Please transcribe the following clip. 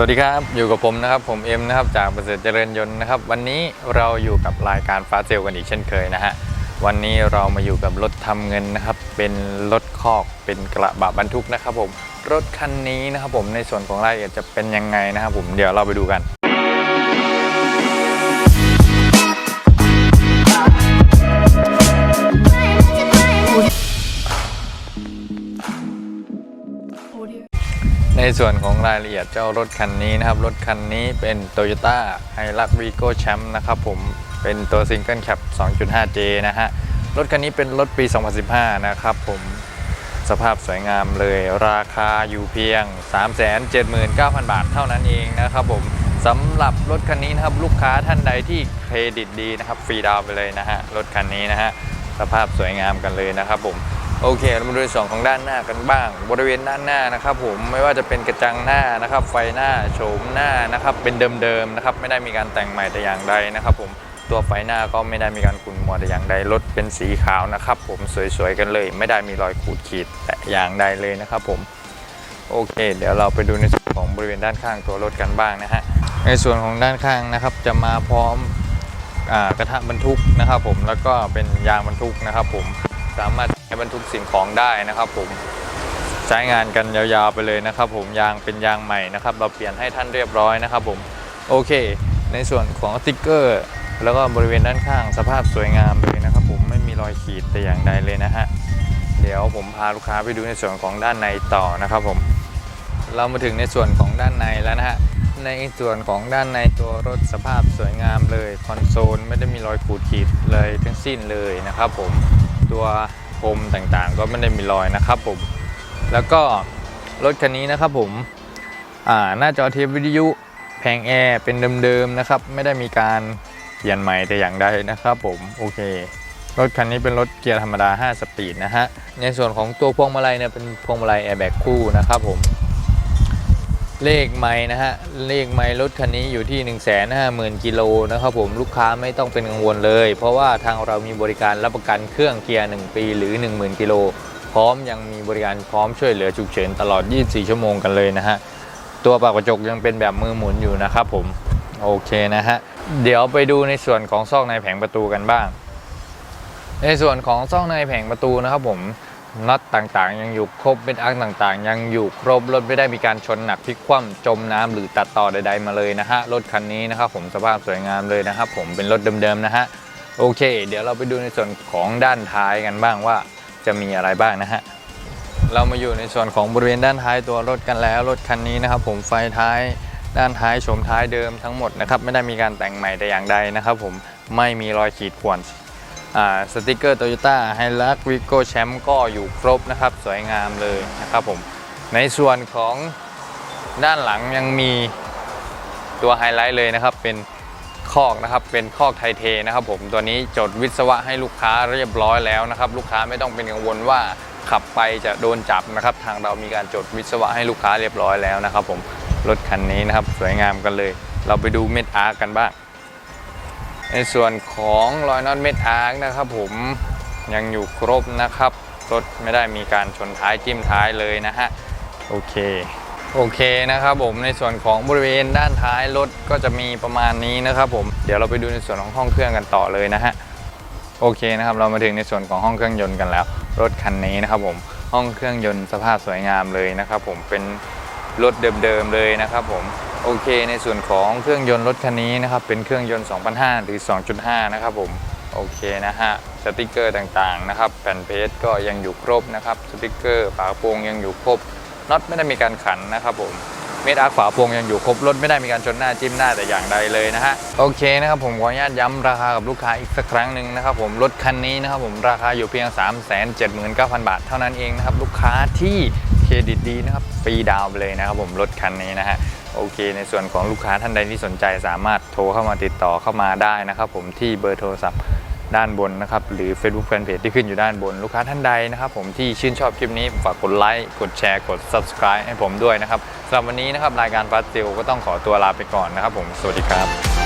สวัสดีครับ อยู่กับผมนะครับ ผมเอ็มนะครับจากประเสริฐเจริญยนต์นะครับ วันนี้เราอยู่กับรายการฟ้าเซลกันอีกเช่นเคยนะฮะวันนี้เรามาอยู่กับรถทำเงินนะครับ เป็นรถคอกเป็นกระบะบรรทุกนะครับผมรถคันนี้นะครับผมในส่วนของรายละเอียดจะเป็นยังไงนะครับผมเดี๋ยวเราไปดูกัน ในส่วนของรายละเอียดเจ้ารถคันนี้นะครับ รถคันนี้เป็น Toyota h i l u x Vigo Champ นะครับผมเป็นตัว Single Cab 2.5J นะฮะ รถคันนี้เป็นรถปี 2015 นะครับผมสภาพสวยงามเลยราคาอยู่เพียง 379,000 บาทเท่านั้นเองนะครับผมสำหรับรถคันนี้นะครับลูกค้าท่านใดที่เครดิตดีนะครับฟรีดาวไปเลยนะฮะรถคันนี้นะฮะสภาพสวยงามกันเลยนะครับผม โอเคเรามาดูส่วนของด้านหน้ากันบ้าง บริเวณด้านหน้านะครับ ผมไม่ว่าจะเป็นกระจังหน้านะครับ ไฟหน้าโฉมหน้านะครับ เป็นเดิมๆนะครับ ไม่ได้มีการแต่งใหม่แต่อย่างใดนะครับ ผมตัวไฟหน้าก็ไม่ได้มีการขุ่นมัวแต่อย่างใดรถเป็นสีขาวนะครับ ผมสวยๆกันเลย ไม่ได้มีรอยขูดขีดแต่อย่างใดเลยนะครับ ผมโอเค เดี๋ยวเราไปดูในส่วนของบริเวณด้านข้างตัวรถกันบ้างนะฮะในส่วนของด้านข้างนะครับ จะมาพร้อมอกระทะบรรทุกนะครับ ผมแล้วก็เป็นยางบรรทุกนะครับ ผม สามารถใช้บรรทุกสิ่งของได้นะครับผมใช้งานกันยาวๆไปเลยนะครับ ผมยางเป็นยางใหม่นะครับ เราเปลี่ยนให้ท่านเรียบร้อยนะครับ ผมโอเค ในส่วนของสติกเกอร์ แล้วก็บริเวณด้านข้างสภาพสวยงามเลยนะครับ ผมไม่มีรอยขีดแต่อย่างใดเลยนะฮะเดี๋ยวผมพาลูกค้าไปดูในส่วนของด้านในต่อนะครับ ผม เรามาถึงในส่วนของด้านในแล้วนะฮะในส่วนของด้านในตัวรถสภาพสวยงามเลยคอนโซลไม่ได้มีรอยขูดขีดเลยทั้งสิ้นเลยนะครับ ผม ตัวพรมต่างๆ ก็ไม่ได้มีรอยนะครับผม แล้วก็รถคันนี้นะครับผมหน้าจอเทปวิทยุแผงแอร์เป็นเดิมๆนะครับ ไม่ได้มีการเปลี่ยนใหม่แต่อย่างใดนะครับผมโอเครถคันนี้เป็นรถเกียร์ธรรมดา 5 สปีดนะฮะ ในส่วนของตัวพวงมาลัยเนี่ยเป็นพวงมาลัยแอร์แบ็กคู่นะครับผม เลขไม้นะฮะ เลขไม้รถคันนี้อยู่ที่ 1 5 0 0 0 0กิโลนะครับผมลูกค้าไม่ต้องเป็นกังวลเลย เพราะว่าทางเรามีบริการรับประกันเครื่องเกียร์ 1 ปีหรือ 10,000 กิโล พร้อมยังมีบริการพร้อมช่วยเหลือฉุกเฉินตลอด 24 ชั่วโมงกันเลยนะฮะ ตัวปากกระจกยังเป็นแบบมือหมุนอยู่นะครับผม โอเคนะฮะ เดี๋ยวไปดูในส่วนของซอกในแผงประตูกันบ้าง ในส่วนของซอกในแผงประตูนะครับผม น็อตต่างๆ ยังอยู่ครบเป็นอังต่างๆ ยังอยู่ครบรถไม่ได้มีการชนหนักพลิกคว่ำจมน้ำหรือตัดต่อใด ๆ มาเลยนะฮะรถคันนี้นะครับผมสภาพสวยงามเลยนะครับผมเป็นรถเดิมๆนะฮะโอเค เดี๋ยวเราไปดูในส่วนของด้านท้ายกันบ้างว่าจะมีอะไรบ้างนะฮะเรามาอยู่ในส่วนของบริเวณด้านท้ายตัวรถกันแล้วรถคันนี้นะครับผมไฟท้ายด้านท้ายโฉมท้ายเดิมทั้งหมดนะครับไม่ได้มีการแต่งใหม่แต่อย่างใดนะครับผมไม่มีรอยขีดข่วน สติกเกอร์โตโยต้าไฮลักวิโก้แชมป์ก็อยู่ครบนะครับ สวยงามเลยนะครับผม ในส่วนของด้านหลังยังมีตัวไฮไลท์เลยนะครับ เป็นคอกนะครับ เป็นคอกไทเทนะครับผม ตัวนี้จดวิศวะให้ลูกค้าเรียบร้อยแล้วนะครับ ลูกค้าไม่ต้องเป็นกังวลว่าขับไปจะโดนจับนะครับ ทางเรามีการจดวิศวะให้ลูกค้าเรียบร้อยแล้วนะครับ ผม รถคันนี้นะครับ สวยงามกันเลย เราไปดูเม็ดอาร์กันบ้าง ในส่วนของรอยน็อตเม็ดอาร์คนะครับผมยังอยู่ครบนะครับ รถไม่ได้มีการชนท้ายจิ้มท้ายเลยนะฮะ โอเค โอเคนะครับผมในส่วนของบริเวณด้านท้ายรถก็จะมีประมาณนี้นะครับผมเดี๋ยวเราไปดูในส่วนของห้องเครื่องกันต่อเลยนะฮะโอเคนะครับเรามาถึงในส่วนของห้องเครื่องยนต์กันแล้ว รถคันนี้นะครับผมห้องเครื่องยนต์สภาพสวยงามเลยนะครับผมเป็นรถเดิมๆเลยนะครับผม โอเค ในส่วนของเครื่องยนต์รถคันนี้นะครับ เป็นเครื่องยนต์ 2,500หรือ 2.5 นะครับผม โอเคนะฮะ สติกเกอร์ต่างๆนะครับ แผ่นเพจก็ยังอยู่ครบนะครับ สติกเกอร์ฝาโปรงยังอยู่ครบ น็อตไม่ได้มีการขันนะครับผม เม็ดอาร์คฝาโปรงยังอยู่ครบ รถไม่ได้มีการชนหน้าจิ้มหน้าแต่อย่างใดเลยนะฮะ โอเคนะครับผมขออนุญาตย้ำราคากับลูกค้าอีกสักครั้งหนึ่งนะครับผม รถคันนี้นะครับผมราคาอยู่เพียง 379,000 บาท เท่านั้นเองนะครับลูกค้าที่เครดิตดีนะครับฟรีดาวน์ไปเลยนะครับผมรถคันนี้นะฮะ โอเค ในส่วนของลูกค้าท่านใดที่สนใจสามารถโทรเข้ามาติดต่อเข้ามาได้นะครับผมที่เบอร์โทรศัพท์ด้านบนนะครับหรือ Facebook Fanpage ที่ขึ้นอยู่ด้านบน ลูกค้าท่านใดนะครับผมที่ชื่นชอบคลิปนี้ ฝากกดไลค์กดแชร์กด Subscribe ให้ผมด้วยนะครับสำหรับวันนี้นะครับรายการฟาสติลก็ต้องขอตัวลาไปก่อนนะครับผมสวัสดีครับ